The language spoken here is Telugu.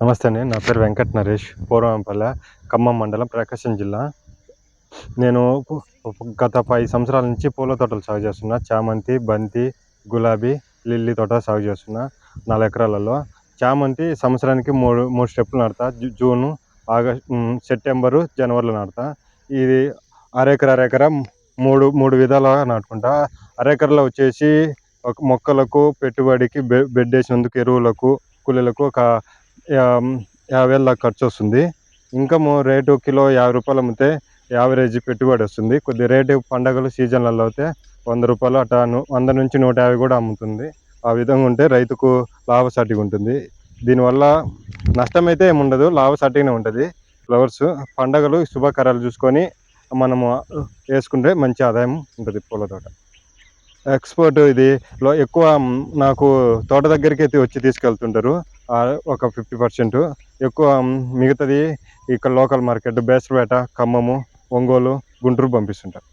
నమస్తే అండి. నా పేరు వెంకట నరేష్. పూర్వంపల్లె ఖమ్మం మండలం ప్రకాశం జిల్లా. నేను గత పది సంవత్సరాల నుంచి పూల తోటలు సాగు చేస్తున్నా. చామంతి బంతి గులాబీ లిల్లీ తోట సాగు చేస్తున్నా నాలుగు ఎకరాలలో. చామంతి సంవత్సరానికి మూడు మూడు స్టెప్పులు నడతా జూను ఆగస్ట్ సెప్టెంబరు జనవరిలో నాటుతా. ఇది అరెకర అరెకర మూడు మూడు విధాలుగా నాటుకుంటా. అరెకరలో వచ్చేసి ఒక మొక్కలకు పెట్టుబడికి బె బెడ్ వేసినందుకు ఎరువులకు కూలీలకు ఒక యాభై వేల దాకా ఖర్చు వస్తుంది. ఇన్కమ్ రేటు కిలో యాభై రూపాయలు అమ్మితే యావరేజ్ పెట్టుబడి వస్తుంది. కొద్ది రేటు పండగలు సీజన్లలో అయితే వంద రూపాయలు అట్లా వంద నుంచి నూట యాభై కూడా అమ్ముతుంది. ఆ విధంగా ఉంటే రైతుకు లాభసాటిగా ఉంటుంది. దీనివల్ల నష్టం అయితే ఏముండదు లాభసాటిగానే ఉంటుంది. ఫ్లవర్స్ పండగలు శుభకార్యాలు చూసుకొని మనము వేసుకుంటే మంచి ఆదాయం ఉంటుంది పూల తోట. ఎక్స్పోర్ట్ ఇది. లో ఎక్కువ నాకు తోట దగ్గరికి అయితే వచ్చి తీసుకెళ్తుంటారు. ఒక ఫిఫ్టీ పర్సెంట్. ఎక్కువ మిగతాది ఇక్కడ లోకల్ మార్కెట్ బేసరపేట ఖమ్మము ఒంగోలు గుంటూరు పంపిస్తుంటారు.